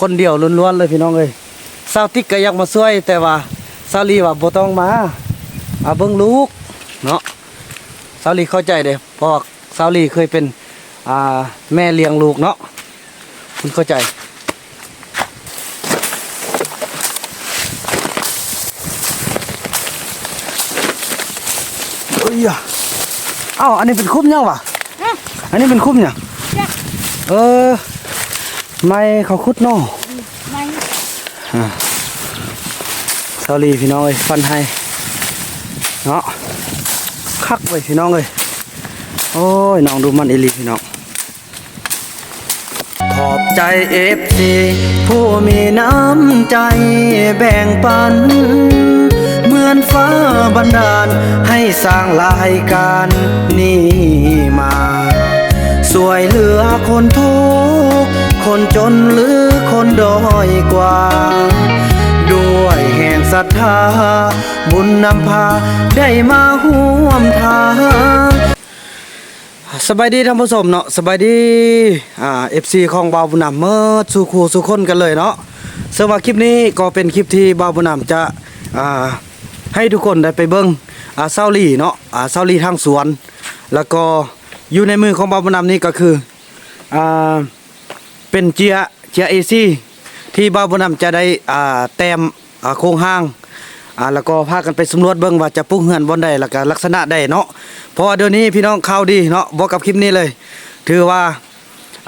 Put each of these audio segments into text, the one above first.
คนเดียวล้วนๆเลยพี่น้องเอ้ยสาวติ๊กก็อยากมาช่วย แต่ว่าสาวลีว่าบ่ต้องมาอาเบิ่งลูกเนาะสาวลีเข้าใจเด้เพราะว่าสาวลีเคยเป็นอ่าแม่เลี้ยงลูกเนาะคุณเข้าใจเอ้ยอะเอ้าอันนี้เป็นคุ้มยังวะอันนี้เป็นคุ้มยังเออ ไม่เขาคุดเนาะไม่สอรี่พี่น้องเอ้ยฟันให้เนาะคักไปพี่น้องเอ้ยโอ้ยน้องดูมันอีหลีพี่น้องขอบใจเอฟซีผู้มีน้ำใจแบ่งปัน เหมือนฟ้าบันดาลให้สร้างรายการนี้มาสวยเหลือคนทุกข์ คนจนหรือคนด้อยกว่า ด้วยแห่งศรัทธา บุญนำพาได้มาห่วมทางสบายดีท่านผู้ชมเนาะสบายดีอ่า FC ของบาวบุญนำเมื่อสู่ครูสู่คนกันเลยเนาะซึ่งว่าคลิปนี้ก็เป็นคลิปที่บาวบุญนำจะอ่าให้ทุกคนได้ไปเบิ่งอ่าเซาลี่เนาะอ่าเซาลี่ทางสวน แล้วก็อยู่ในมือของบาวบุญนำนี่ก็คืออ่า เป็นเจียเจียเอซีที่บาวบุญนำจะได้อ่าแต้มอ่าโครงห้างอ่าแล้วก็พากันไปสำรวจเบิ่งว่าจะปลูกเฮือนบนใดแล้วก็ลักษณะใดเนาะเพราะว่าเดี๋ยวนี้พี่น้องข่าวดีเนาะบอกกับคลิปนี้เลย ถือว่า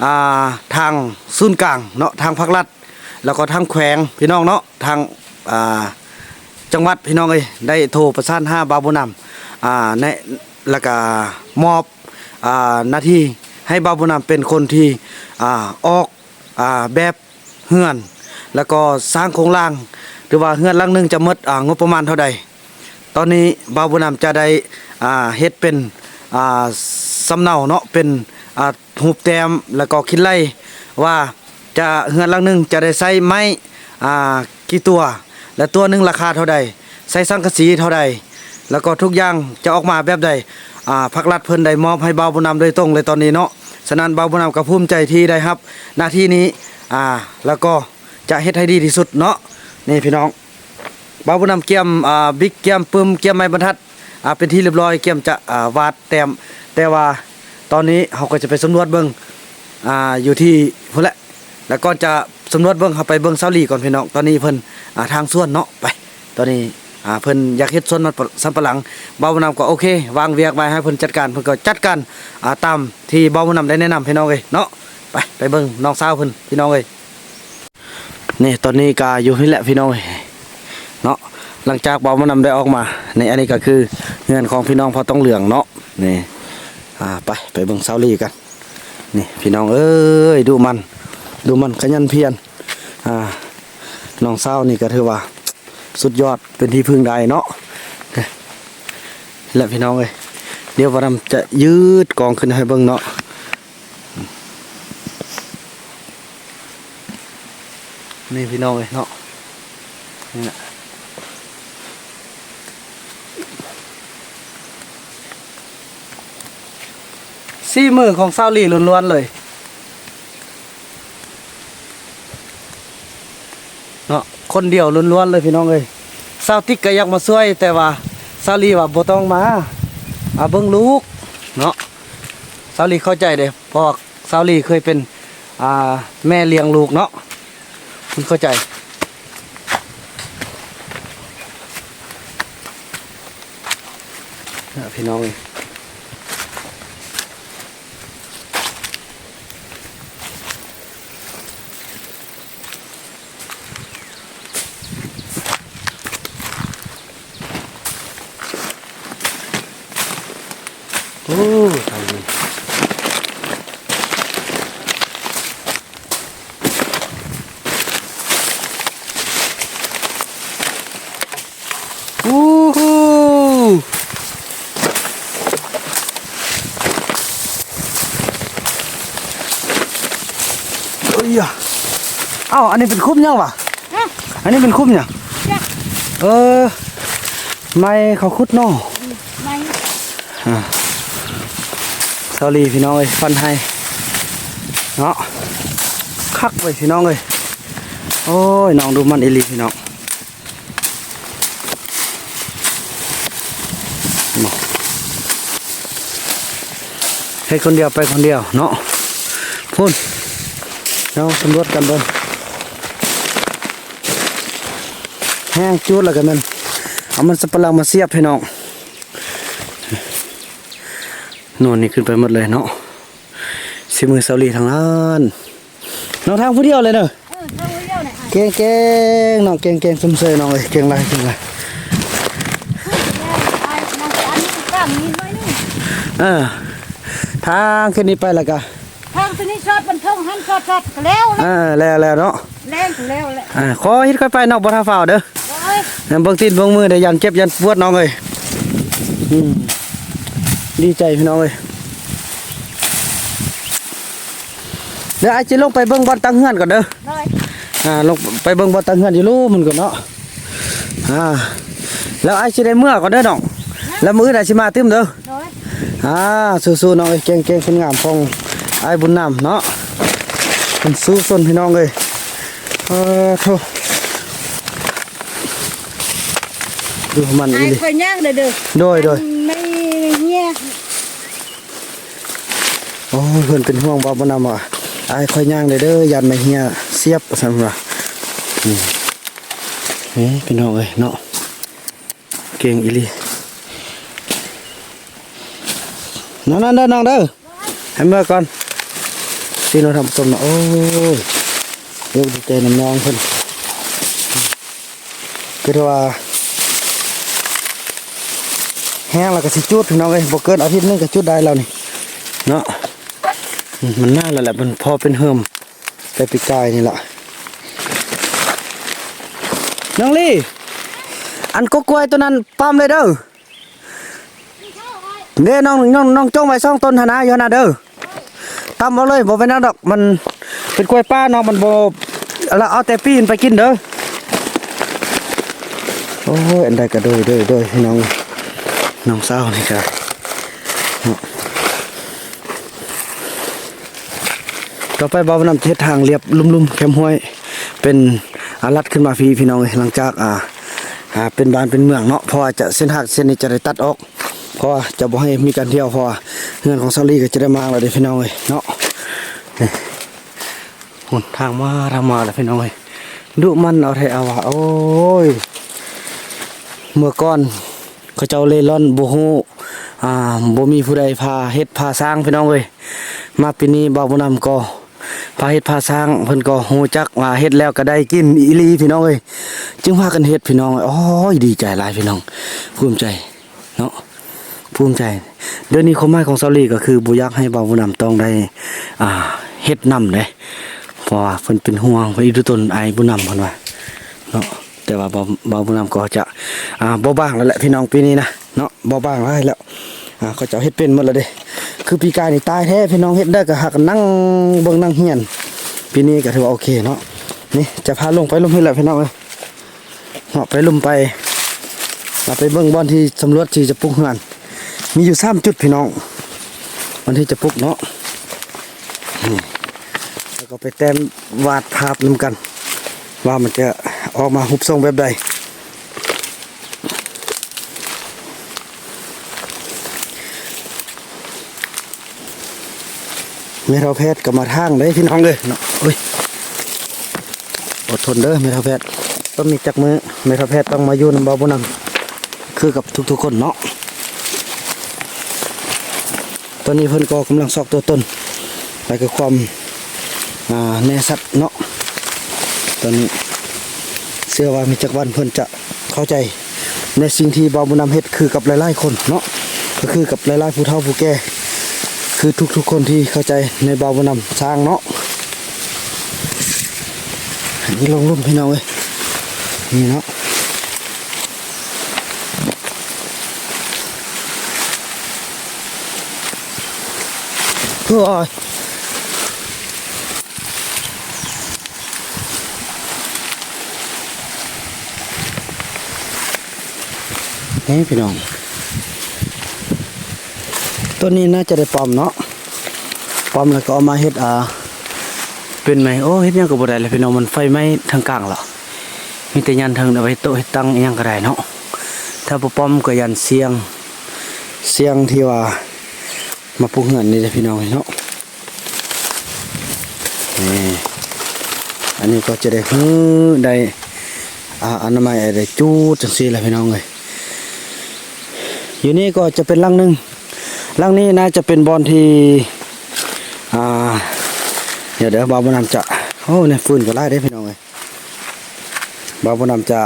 อ่าทางศูนย์กลางเนาะทางภาครัฐ แล้วก็ทางแขวงพี่น้องเนาะทางอ่าจังหวัดพี่น้องเอ้ยได้โทรประสานหาบาวบุญนำอ่าในแล้วก็มอบอ่าหน้าที่ให้บาวบุญนำเป็นคนที่อ่าออก แบบเฮือน แล้วก็สร้างโครงล่าง หรือว่าเฮือนลังหนึงจะมดอ่างบประมาณเท่าใด ตอนนี้บาวบุญนำจะได้อ่าเฮ็ดเป็นอ่าสำเนาเนาะเป็นอ่าหูปแต้มแล้วก็คิดไล่ว่าจะเฮือนลังหนึงจะได้ใช้ไม้อ่ากี่ตัว และตัวหนึงราคาเท่าใดใช้สังกะสีเท่าใดแล้วก็ทุกอย่างจะออกมาแบบใดอ่าภาครัฐเพิ่นได้มอบให้บาวบุญนำโดยตรงเลยตอนนี้เนาะ ฉะนั้นบาวบุญนำก็ภูมิใจที่ได้ครับ หน้าที่นี้อ่าแล้วก็จะเฮ็ดให้ดีที่สุดเนาะนี่พี่น้องบ่าวผู้นำเกียมอ่าบิ๊กเกียมปึมเกียมไม้บรรทัดอ่าเป็นที่เรียบร้อยเกียมจะอ่าวาดแต้มแต่ว่าตอนนี้เขาก็จะไปสำรวจเบิ่งอ่าอยู่ที่พุ่นแหละแล้วก็จะสำรวจเบิ่งเขาไปเบิ่งเซาหลีก่อนพี่น้องตอนนี้เพิ่นอ่าทางส่วนเนาะไป ตอนนี้ อ่าเพิ่นอยากเฮ็ดสวนมันสำปะหลังบ่าวผู้นำก็โอเค วางเวียกไว้ให้เพิ่นจัดการเพิ่นก็จัดการอ่าตามที่บ่าวผู้นำได้แนะนำพี่น้องเอ้ยเนาะไปไปเบิ่งน้องสาวเพิ่นพี่น้องเอ้ยนี่ตอนนี้ก็อยู่นี่แหละพี่น้องเอ้ยเนาะหลังจากเบามานำได้ออกมาในอันนี้ก็คือเงินของพี่น้องพอต้องเหลืองเนาะนี่อ่าไปไปเบิ่งเซาลี่กันนี่พี่น้องเอ้ยดูมัน ดูมันขยันเพียรอ่าน้องเศร้านี่ก็ถือว่า สุดยอดเป็นที่พึ่งได้เนาะและพี่น้องเอ้ยเดี๋ยววันนจะยืดกองขึ้นให้เบิ่งเนาะนี่พี่น้องเอ้ยเนาะนี่แหละซี่มือของเศร้าหลี่ล้วนๆเลย เนาะ คนเดียวล้วนๆเลยพี่น้องเลยเศร้าติ๊กก็อยากมาช่วย แต่ว่าเศร้าลีว่าบ่ต้องมาอาเบิ่งลูกเนาะเศร้าลีเข้าใจเด้เพราะว่าเศร้าหลี่เคยเป็นอ่าแม่เลี้ยงลูกเนาะคุณเข้าใจนะพี่น้องเองโอ้ทำดีอู้หู เอ้ยอะเอ้าอันนี้เป็นคุ้มยังวะอันนี้เป็นคุ้มยังเออ ไม่เขาคุดเนาะไม่สอรี่พี่น้องเอ้ยฟันให้เนาะคักไปพี่น้องเอ้ยโอ้ยน้องดูมันอีหลีพี่น้องมาให้คนเดียวไปคนเดียวเนาะพุ่นเราสำรวจกันเบิ่งแห้งจุดแล้วกันมันเอามันสับปะหลังมาเสียบพี่น้องนวลนี่ขึ้นไปหมดเลยเนาะสิมือเสาหลีทางนั้นน้องทางผู้เดียวเลยเนอะเออทางเดียวเนี่ยเก่งเก่งน้องเก่งเก่งสมเสยน้องเลยเก่งไรเก่งไรไอ้นางอันนี้กล้ามมีน้อยนึงเออทางขึ้นนี้ไปแล้วก็ทางที่นี่ชอดบันทงหันชอดชอดก็แล้วแหละเออแล้วแล้วเนาะแล่นก็แล้วแหละอ่าขอฮิตค่อยไปนอกบ่ท่าฝ่าวเด้อ โอ้ยแล้วเบิ่งตีนเบิ่งมือเดี๋ยวยันเจ็บยันปวดน้องเอ้ยอืมดีใจพี่น้องเอ้ยเดี๋ยวไอ้จิลงไปเบิ่งบอลตั้งเฮือนก่อนเด้อเลยอ่าลงไปเบิ่งบอลตั้งเฮือนอยู่ลูมันก่อนเนาะอ่าแล้วไอ้สิได้เมื่อก่อนเด้อน้องแล้วมื้อไหนสิมาตึมเด้อเลยอ่าสู้ๆน้องเอ้ยเก่งเก่งคนงามของไอ้ายบุญนำเนาะเป็นสู้สนพี่น้องเลยเออโธ่ ดูมันไอ้อีหลีคอยย่างเด้อเด้อโดยโดยไม่เงี้ยโอ้ยเพิ่นเป็นห่วงบ่าวบุญนำอะไอ้ายค่อยย่างเลยเด้อยันไม่เฮียเสียบซั่นว่าอืมเฮ้ยพี่น้องเอ้ยเนาะเก่งอีหลีนั่นนั่นเด้อน้องเด้อให้เมื่อก่อนที่เราทำส้มเนาะโอ้ยยกดีใจน้ำน้องเพิ่นคือว่า แห้งแล้วก็สิจุดพี่น้องเอ้ยบ่เกินอาทิตย์นึงก็จุดได้แล้วนี่เนาะมันน่าแล้วแหละมันพอเป็นเฮิมไปปีกายนี่แหละน้องลี่อันก็กล้วยตัวนั้นปั๊มเลยเด้อเด้น้องน้องน้องจ้องไว้สองต้นหนนะอยู่นนะเด้อตำเอาเลยบ่เป็นนั่นดอกมันเป็นกล้วยป้าเนาะมันบ่แล้วเอาแต่ปีนไปกินเด้อโอ้ยอันใดก็โดยโดยโดยพี่น้อง น้องสาวนี่ครับต่อไปบ่าวนำเทศทางเรียบลุ่มๆแคมห้วย เป็นอารัดขึ้นมาพี่พี่น้องเอ้ยหลังจากอ่าอ่าเป็นบ้านเป็นเมืองเนาะพราะว่าจะเส้นหักเส้นนี้จะได้ตัดออกเพราะจะบ่ให้มีการเที่ยวพราะว่าเงินของซาลีก็จะได้มาแล้วเด้อพี่น้องเอ้ยเนาะหุ่นทางมาทางมาแล้วพี่น้องเอ้ยดุมันเอาไทเอาว่าโอ้ยเมื่อก่อน เขาเจ้าเล่ร่อนบ่ฮู้อ่าบ่มีผู้ใดพาเฮ็ดพาสร้างพี่น้องเอ้ยมาปีนี้บ่าวบ่นำก็พาเฮ็ดพาสร้างเพิ่นก็ฮู้จักว่าเฮ็ดแล้วก็ได้กินอีหลีพี่น้องเอ้ยจึงพากันเฮ็ดพี่น้องเอ้ยโอ้ยดีใจหลายพี่น้องภูมิใจเนาะภูมิใจเดือนนี้ความหมายของซาลีก็คือบ่อยากให้บ่าวบ่นำต้องได้อ่าเฮ็ดนำเด้เพราะว่าเพิ่นเป็นห่วงเพิ่นอีทุตนไอายบ่นำเพิ่นว่าเนาะ แต่ว่าบาเบาบุญนำก็จะอ่าเบาบางแล้วแหละพี่น้องปีนี้นะเนาะเบาบางแล้วแล้วอ่าเขาจะเฮ็ดเป็นหมดแล้วเด้คือปีกายนี่ตายแท้พี่น้องเฮ็ดได้ก็หักนั่งเบิ่งนั่งเฮียนปีนี้ก็ถือว่าโอเคเนาะนี่จะพาลงไปลงให้แหละพี่น้องเอ้ยเนาะไปลงไปเราไปเบิ่งบอนที่สำรวจที่จะปลูกเฮือนมีอยู่สามจุดพี่น้องวันที่จะปลูกเนาะแล้วก็ไปแต้มวาดภาพนำกัน ว่ามันจะ ออกมาหุบทรงแบบใดเมทาแพทย์ก็มาทางเลยพี่น้องเลยเนาะโอ้ยอดทนเด้อเมทาแพทย์ต้องมีจักมือเมทาแพทย์ต้องมายู่นำเบาบุญนำคือกับทุกๆคนเนาะตอนนี้เพิ่นก็กำลังซอกตัวตนไปกับความแน่สัตว์เนาะตอนนี้ เชื่อว่ามีจักวันเพิ่นจะเข้าใจในสิ่งที่บาวบุญนำเฮ็ดคือกับหลายๆคนเนาะก็คือกับหลายๆผู้เฒ่าผู้แก่คือทุกๆคนที่เข้าใจในบาวบุญนำสร้างเนาะนนี้ลงรุ่มพี่น้องเอ้ยนี่เนาะโอ้ นี่พี่น้องต้นนี้น่าจะได้ปอมเนาะปอมแล้วก็เอามาเฮ็ดอ่าเป็นไหมโอ้เฮ็ดยังก็บ่ได้เลยพี่น้องมันไฟไหม้ทางกลางหรอมีแต่ยันทางเอาไว้โต๊ะให้ตั้งยังก็ได้เนาะถ้าบ่ปอมก็ยันเสียง เสียงที่ว่า มาปลูกเหือนนี่เด้พี่น้องเนาะนี่อันนี้ก็จะได้ฮื้อได้อ่าอนามัยได้จูดจังซี่แหละพี่น้องเอ้ย อยู่นี่ก็จะเป็นลังหนึ่งลังนี้น่าจะเป็นบอนที่อ่าเดี๋ยวเดี๋ยวบาวบุนำจะโอ้เนี่ยฟืนก็ไล่ได้พี่น้องเลยบาวบุนำจะ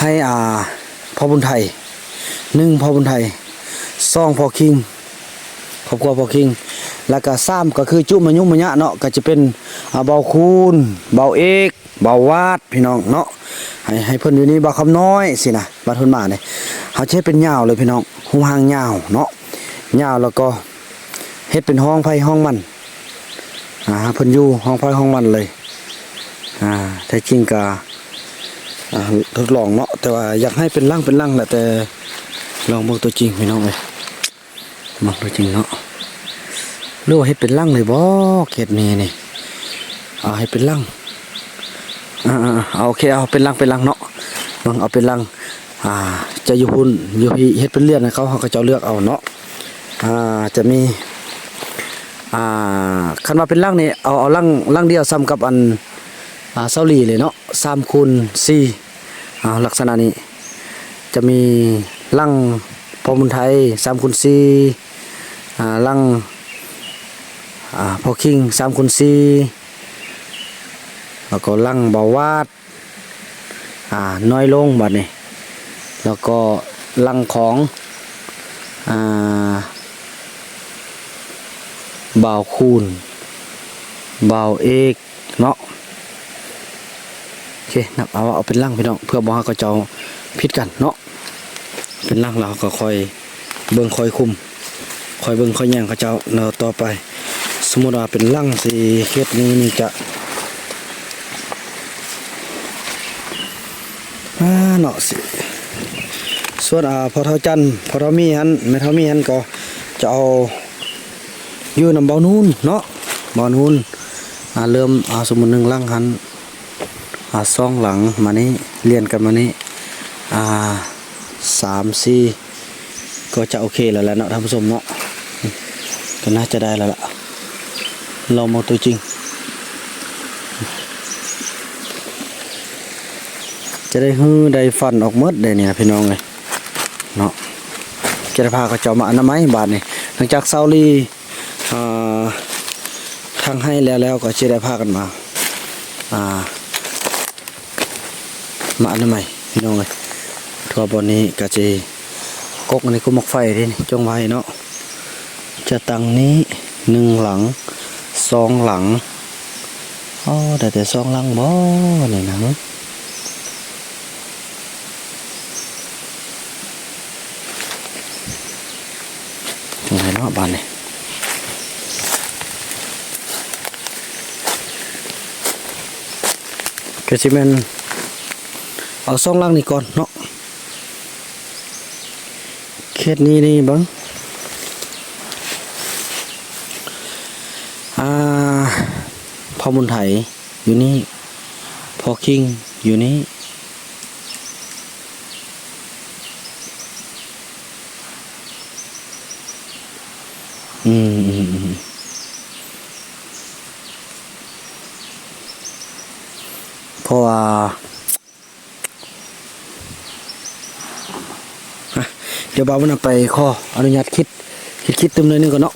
ให้อ่าพ่อบุญไทยหนึ่งพ่อบุญไทยสองพ่อคิงครอบครัวพ่อคิง แล้วก็สามก็คือจุมายุมะยะเนาะก็จะเป็นเบาคูณเบาเอกเบาวาดพี่น้องเนาะให้ให้เพิ่นอยู่นี่เบาคำน้อยสินะบาทุนมาเนี่ยเขาใช้เป็นยาวเลยพี่น้อง หูหางยาวเนาะยาวแล้วก็เฮ็ดเป็นห้องไฟห้องมันอ่าเพิ่นอยู่ห้องไฟห้องมันเลยอ่าแท้จริงก็อ่าทดลองเนาะแต่ว่าอยากให้เป็นร่างเป็นร่างแหละแต่ลองเบิ่งตัวจริงพี่น้องเอ้ยมองตัวจริงเนาะหรือว่าให้เป็นร่างเลยบ่เขตนี้นี่เอาให้เป็นร่างอ่าเอาโอเคเอาเป็นร่างเป็นร่างเนาะเบิ่งเอาเป็นร่าง อ่าจะอยู่พุ่นอยู่พี่เฮ็ดเป็นเลือดให้เขาเขาก็จะเลือกเอาเนาะอ่าจะมีอ่าคันว่าเป็นร่างนี่เอาเอาร่างร่างเดียวซ้ำกับอันอ่าเซาหลีเลยเนาะสามคูณสี่อ่าลักษณะนี้ จะมีร่างพอมุนไทยสามคูณสี่อ่าร่างอ่าพอคิงสามคูณสี่แล้วก็ร่างเบาวาดอ่าน้อยลงบัดนี้ แล้วก็ร่างของอาบ่าวคูณบ่าวเอกเนาะโอเคนับเอาเอาเป็นร่างพี่น้องเพื่อบ่ให้เขาเจ้าผิดกันเนาะเป็นร่างเราก็คอยเบิ่งคอยคุมคอยเบิ่งคอยแย่งเขาเจ้าเนาต่อไป สมมติว่าเป็นร่างสิเฮ็ดนี้นี่จะอ่าเนาะสิ ส่วนอ่าพอเท่าจันพอเท่ามีหันแม่เท่ามีหันก็จะเอาอยู่นำเบานูนเนาะเบานูนอ่าเริ่มอ่าสมมุติหนึ่งหลังหันอ่าสองหลังมานี้เรียนกันมานี้อ่าสามสี่ก็จะโอเคแล้วแหละเนาะท่านผู้ชมเนาะก็น่าจะได้แล้วล่ะลองมองตัวจริง จะได้ฮื้อได้ฟันออกมดได้เนี่ยพี่น้องเลย เนาะจะได้พาเขาเจ้ามาอนามัยบาทนี่หลังจากเซาลีอ่ทางให้แล้วแล้วก็จะได้พากันมาอ่ามาอนใหม่พี่น้องเลยทัวร์บนนี้ก็จะกกอันนี้ก็มกไฟดิจงไว้เนาะจะตั้งนี้หนึ่งหลังสองหลังอ๋อแต่แต่สองหลังบ่นี่นะมึงจังไงเนาะบ้านนี่ก็สิแม่นเอาซ่องล่างนี่ก่อนเนาะเขตนี้นี่บังอ่าพอมุนไถอยู่นี่พอคิงอยู่นี่ อืมอืมอืมเพราะว่าเดี๋ยวบ่าวมันเอาไปข้ออนุญาตคิด คิดคิดเติมเลยนึงก่อนเนาะ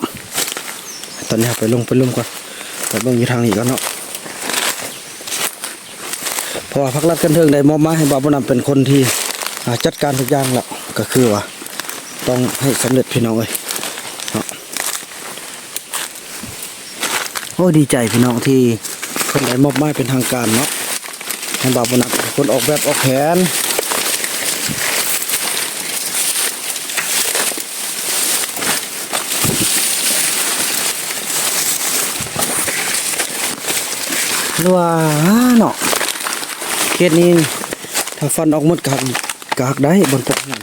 ตอนนี้ไปลงไปลงก่อนไปเบิ่งอยู่ทางนี้ก่อนเนาะเพราะว่าพักรัฐกันเทิงได้มอบมาให้บ่าวมันเป็นคนที่จัดการทุกอย่างแล้วก็คือว่า ต้องให้สำเร็จพี่น้องเอ้ยเนาะ โอ้ดีใจพี่น้องที่คนได้มอบหมายเป็นทางการเนาะให้บาปนักคนออกแบบออกแผนว่าเนาะเคสนี้ถ้าฟันออกหมดกหักกหักได้บนปกนั่น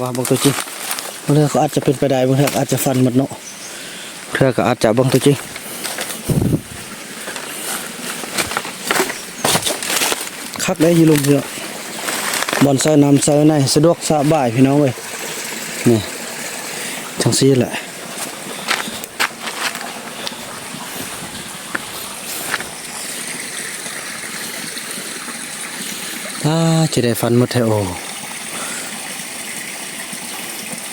ว่าบางตัวจริงบางเทื่อก็อาจจะเป็นไปได้บางเทื่อก็อาจจะฟันหมดเนาะ เพื่อก็อาจจะบังตัวจริงคักได้ยีลุมเยอะบอลใส่น้ำใส่ในสะดวกสบายพี่น้องเว้ยนี่ทั้งซีแหละถ้าจะได้ฟันมดแทโอ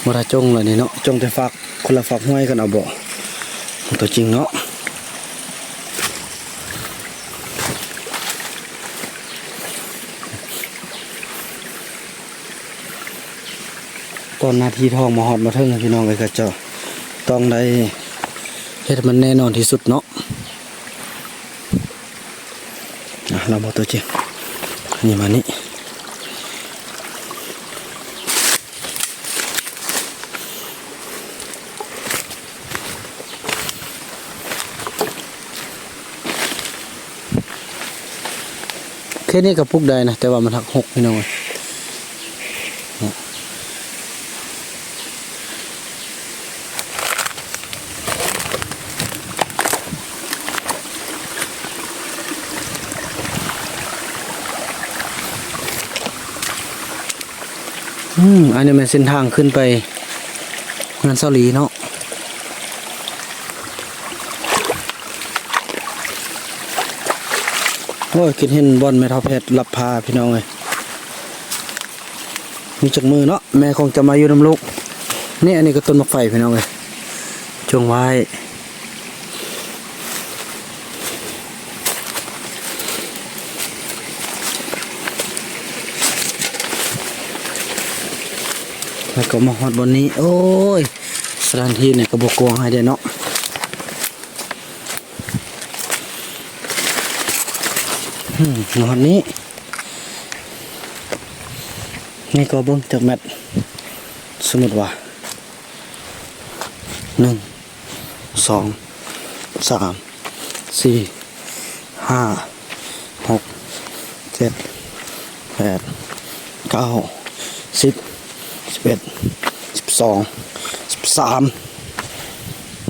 มดจงเลยนี่เนาะจงจะฝากคนละฝากห้วยกันเอาบ่ ตัวจริงเนาะตอนนาทีทองมาหอดมาเทิงพี่น้องเลยก็เจ้าต้องได้เฮ็ดมันแน่นอนที่สุดเนาะอะเราบอกตัวจริงนี่มานี่ แค่นี้กับปุกได้นะ แต่ว่ามันหักหกพี่น้องเอ้ยอืมอันนี้มันเส้นทางขึ้นไปงานเสาหลีเนาะ โอ้ยคิดเห็นบอลแม่เท่าเพชรรับพาพี่น้องเลยมีจักมือเนาะแม่คงจะมาอยู่น้ำลูกนี่อันนี้ก็ต้นมะไฟพี่น้องเลยจงไว้แล้วก็มาฮอดบนนี้ โอ้ยสถานที่เนี่ยก็บกวางให้ได้เนาะ อืมมาฮอดนี้ นี่ก็เบิ่งจากแมทสมมติว่าหนึ่งสองสามสี่ห้าหกเจ็ดแปดเก้าสิบสิบเอ็ดสิบสองสิบสาม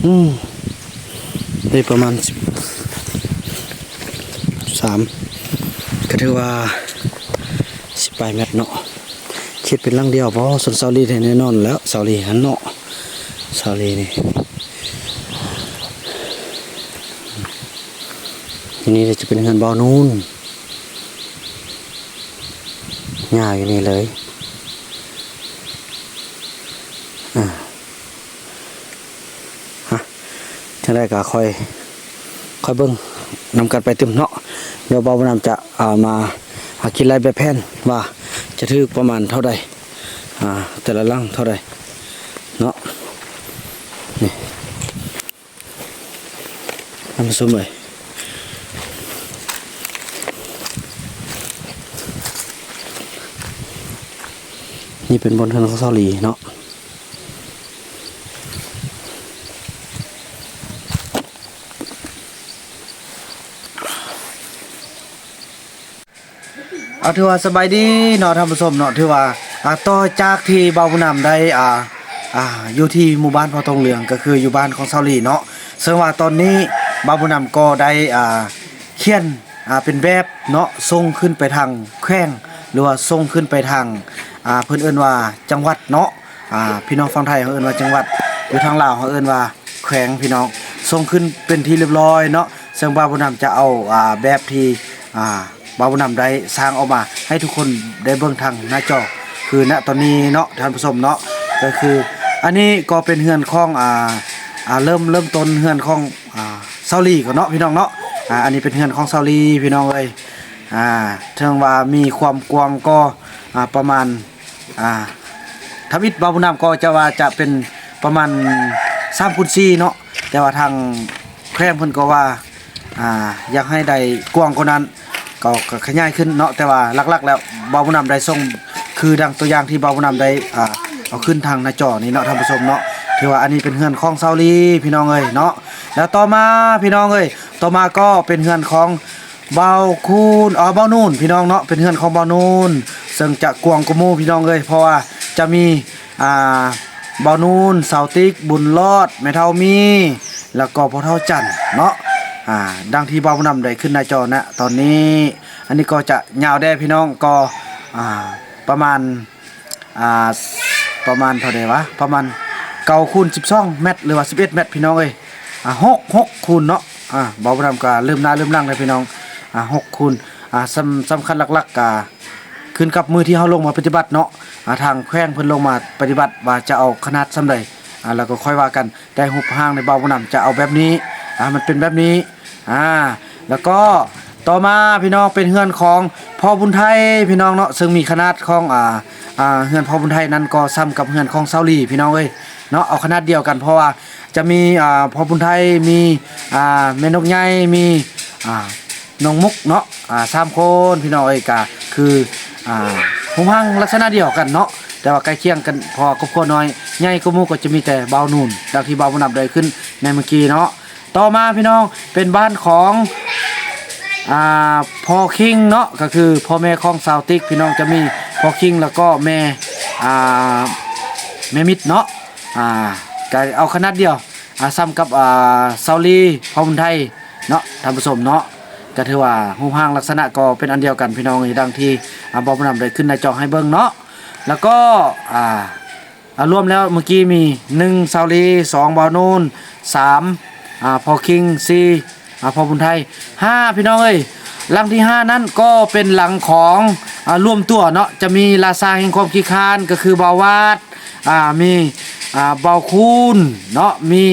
อืมได้ประมาณสิบสาม ก็ถือว่าสิบปลายเมตรเนาะคิดเป็นลังเดียวเพราะส่วนเสาลีแน่นอนแล้วเสาลีหันเนาะเสาลีนี่ทีนี้จะเป็นเงินเบานูนง่ายอยู่นี่เลยอ่าฮะจังได้ก็ค่อยค่อยเบิ่งนำกันไปเตึมเนาะ ดี๋ยวเบาวนำจะเอามาหากินไรแบบแผนว่าจะถือประมาณเท่าใดอ่าแต่ละลังเท่าใดเนาะนี่ทำซุ่มเลยนี่เป็นบนเทือนของเซาลีเนาะ เอาถือว่าสบายดีเนาะท่านผู้ชมเนาะถือว่าต่อจากที่เบาบุนำได้อ่าอ่าอยู่ที่หมู่บ้านพอทองเหลืองก็คืออยู่บ้านของเซาลีเนาะซึ่งว่าตอนนี้เบาบุนำก็ได้อ่าเขียนอ่าเป็นแบบเนาะส่งขึ้นไปทางแขวงหรือว่าส่งขึ้นไปทางอ่าเพิ่นเอิ้นว่าจังหวัดเนาะอ่าพี่น้องฝั่งไทยเขาเอิ้นว่าจังหวัดอยู่ทางลาวเขาเอิ้นว่าแขวงพี่น้องส่งขึ้นเป็นที่เรียบร้อยเนาะซึ่งเบาบุญนำจะเอาอ่าแบบที่อ่า บาวนำได้สร้างออกมาให้ทุกคนได้เบิ่งทางหน้าจอ คือณตอนนี้เนาะท่านผู้ชมเนาะก็คืออันนี้ก็เป็นเฮือนของอ่าอ่าเริ่มเริ่มต้นเฮือนของอ่าเซาลีก่อนเนาะพี่น้องเนาะอ่าอันนี้เป็นเฮือนของเซาลีพี่น้องเอ้ยอ่าเทิงว่ามีความกว้างก็อ่าประมาณอ่าทวิตบาวนำก็จะว่าจะเป็นประมาณ3คูณ4เนาะแต่ว่าทางแคว้งเพิ่นก็ว่าอ่าอยากให้ได้กว้างกว่านั้น ก็ก็ขยายขึ้นเนาะแต่ว่าหลักๆ แล้วบาผู้นำได้ส่งคือดังตัวอย่างที่บาผู้นำได้อ่าเอาขึ้นทางหน้าจอนี่เนาะท่านผู้ชมเนาะถือว่าอันนี้เป็นเฮือนของเซาลีพี่น้องเอ้ยเนาะแล้วต่อมาพี่น้องเอ้ยต่อมาก็เป็นเฮือนของเบาคูนอ๋อเบานูนพี่น้องเนาะเป็นเฮือนของเบานูนซึ่งจะกวางกว่าหมู่พี่น้องเอ้ยเพราะว่าจะมีอ่าเบานูนเสาติ๊กบุญรอดแม่เท่ามี แล้วก็พ่อเท่าจันเนาะ อ่าดังที่เบาผู้นำได้ขึ้นหน้าจอนะตอนนี้อันนี้ก็จะยาวได้พี่น้องก็อ่าประมาณอ่าประมาณเท่าไหร่วะประมาณเก้าคูณ12เมตรหรือว่า11เอ็ดเมตรพี่น้องเอ้ยอ่า6 6คูณเนาะอ่าเบาบ่นำก็เริ่มหน้าเริ่มหลังเลยพี่น้องอ่า6คูณอ่าสำสำคัญหลักๆก็ขึ้นกับมือที่เฮาลงมาปฏิบัติเนาะอ่าทางแขวงเพิ่นลงมาปฏิบัติว่าจะเอาขนาดส่าใดอ่าแล้วก็ค่อยว่ากันแต่หุบห้างในเบาบ่นำจะเอาแบบนี้อ่ามันเป็นแบบนี้ อ่าแล้วก็ต่อมาพี่น้องเป็นเฮือนของพ่อบุญไทยพี่น้องเนาะซึ่งมีขนาดของอ่าอ่าเฮือนพ่อบุญไทยนั้นก็ซ้ำกับเฮือนของเซาลีพี่น้องเอ้ยเนาะเอาขนาดเดียวกันเพราะว่าจะมีอ่าพ่อบุญไทยมีอ่าแม่นกใหญ่มีอ่าน้องมุกเนาะอ่าสามคนพี่น้องเอ้ยกะคืออ่าหุมหังลักษณะเดียวกันเนาะแต่ว่าใกล้เคียงกันพอครอบครัวน้อยใหญ่ก็มูก็จะมีแต่เบานูนดังที่เบาบุญนำได้ขึ้นในเมื่อกี้เนาะ ต่อมาพี่น้องเป็นบ้านของอ่าพ่อคิงเนาะก็คือพ่อแม่ของซาวติกพี่น้องจะมีพ่อคิงแล้วก็แม่อ่าแม่มิดเนาะอ่าก็เอาขนาดเดียวอาซ้ำกับอ่าซาวลีพ่อบุญไทยเนาะท่านผู้ชมเนาะก็ถือว่ารูปร่างลักษณะก็เป็นอันเดียวกันพี่น้องดังที่อาบอกนำได้ขึ้นในจอให้เบิ่งเนาะแล้วก็อ่ารวมแล้วเมื่อกี้มี1ซาวลี2บอนูน3 อ่าพอคิง4อ่าพอบุญไทยห้าพี่น้องเอ้ยหลังที่ห้านั้นก็เป็นหลังของอ่ารวมตัวเนาะจะมีลาซาแห่งความขี้คร้านก็คือเบาวาดอ่ามีอ่าเบาคูนเนาะมี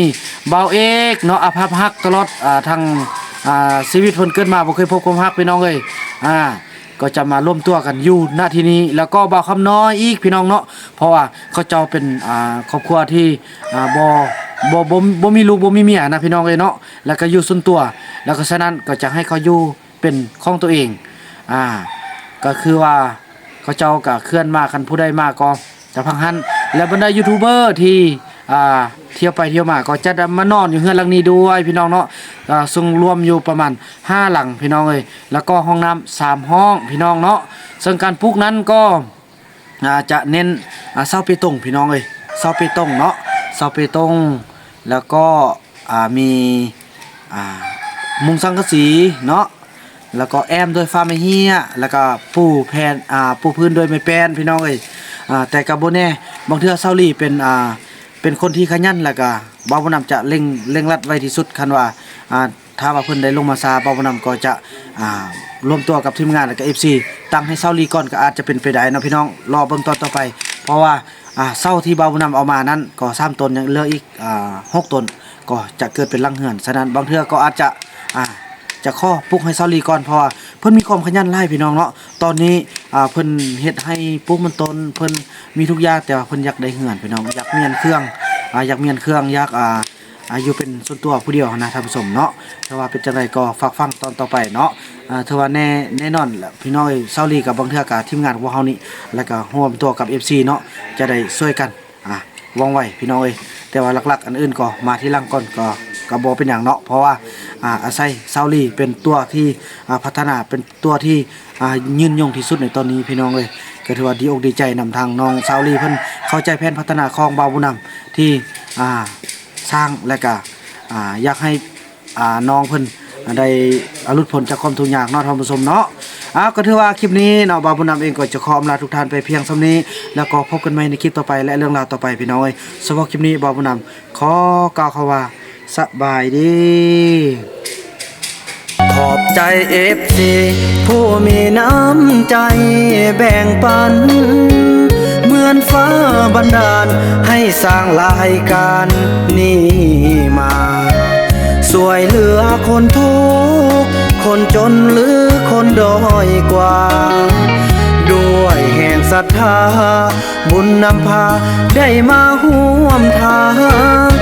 เบาเอกเนาะอภัพฮักตลอดอ่าทางอ่าชีวิตเพิ่นเกิดมาบ่เคยพบความฮักพี่น้องเอ้ยอ่าก็จะมาร่วมตัวกันอยู่ณที่นี้แล้วก็เบาคำน้อยอีกพี่น้องเนาะเพราะว่าเขาเจ้าเป็นอ่าครอบครัวที่อ่าบ่ บ่บ่บ่มีลูกบ่มีเมียนะพี่น้องเอ้ยเนาะแล้วก็อยู่ส่วนตัว แล้วก็ฉะนั้นก็จะให้เขาอยู่เป็นของตัวเองอ่าก็คือว่าเขาเจ้าก็เคลื่อนมากันผู้ใดมาก็จะพังหันและบรรดายูทูบเบอร์ที่อ่าเที่ยวไปเที่ยวมาก็จะมานอนอยู่เฮือนหลังนี้ด้วยพี่น้องเนาะอ่าซึ่งรวมอยู่ประมาณ 5 หลังพี่น้องเอ้ยแล้วก็ห้องน้ำสามห้องพี่น้องเนาะซึ่งการปลูกนั้นก็อ่าจะเน้นอ่าเสาเปตงพี่น้องเอ้ยเสาเปตงเนาะเสาเปตง แล้วก็มีมุงสังกะสีเนาะแล้วก็แอมด้วยฟ้าไม้เฮียแล้วก็ปูแผ่นอ่าปูพื้นด้วยไม้แป้นพี่น้องเอ้ยอ่าแต่กับบ่แน่บางเทื่อเซาลี่เป็นอ่าเป็นคนที่ขยันแล้วก็บ่าวบ่นำจะเร่งเร่งรัดไว้ที่สุดคันว่าอ่าถ้าว่าเพิ่นได้ลงมาซาบ่าวบ่นำก็จะอ่ารวมตัวกับทีมงานแล้วก็ FC ตั้งให้เซาลี่ก่อนก็อาจจะเป็นไปได้เนาะพี่น้องรอเบิ่งตอนต่อไป เพราะว่า อ่าเศร้าที่เบาบุญนำเอามานั้นก็สามตนยังเหลืออีกอ่าหกตนก็จะเกิดเป็นรังเหือนฉะนั้นบางเทื่อก็อาจจะอ่าจะข้อปลุกให้เซาลีก่อนเพราะว่าเพิ่นมีความขยันไล่พี่น้องเนาะตอนนี้อ่าเพิ่นเฮ็ดให้ปลุกมันตนเพิ่นมีทุกอย่างแต่ว่าเพิ่นอยากได้เหือนพี่น้องอยากเมียนเครื่องอ่าอยากเมียนเครื่องอยากอ่า อายุเป็นส่วนตัวผู้เดียวนะท่านผู้ชมเนาะถ้าว่าเป็นจังไดก็ฝากฟังตอนต่อไปเนาะอ่าถือว่าแน่แน่นอนแหละพี่น้องเอ้ยเซาลีกับบางเทือกับทีมงานของพวกเฮานี่แล้วก็ร่วมตัวกับ FC เนาะจะได้ช่วยกันอ่าว่องไวพี่น้องเอ้ยแต่ว่าหลักๆ อันอื่นก็มาที่หลังก่อนก็ก็บ่เป็นหยังเนาะเพราะว่าอ่าอาศัยเซาลีเป็นตัวที่อ่าพัฒนาเป็นตัวที่อ่ายืนยงที่สุดในตอนนี้พี่น้องเอ้ยก็ถือว่าดีอกดีใจนำทางน้องเซาลีเพิ่นเข้าใจแผนพัฒนาของบาบุญนำที่อ่า สร้างและก็อยากให้น้องเพิ่นได้อรุดผลจากความทุกข์ยากนาท่านผู้ชมเนาะอ้าวก็ถือว่าคลิปนี้เนาะบาวบุญนำเองก็จะขออำลาทุกท่านไปเพียงเท่านี้ แล้วก็พบกันใหม่ในคลิปต่อไปและเรื่องราวต่อไปพี่น้อยสำหรับคลิปนี้บาวบุญนำขอกล่าวคำว่าสบายดี ขอบใจเอฟซีผู้มีน้ำใจแบ่งปัน อนฟ้าบันดาล ให้สร้างรายการนี้มา สวยเหลือคนทุกคนจนหรือคนด้อยกว่า ด้วยแห่งศรัทธา บุญนำพาได้มาห่วมทาง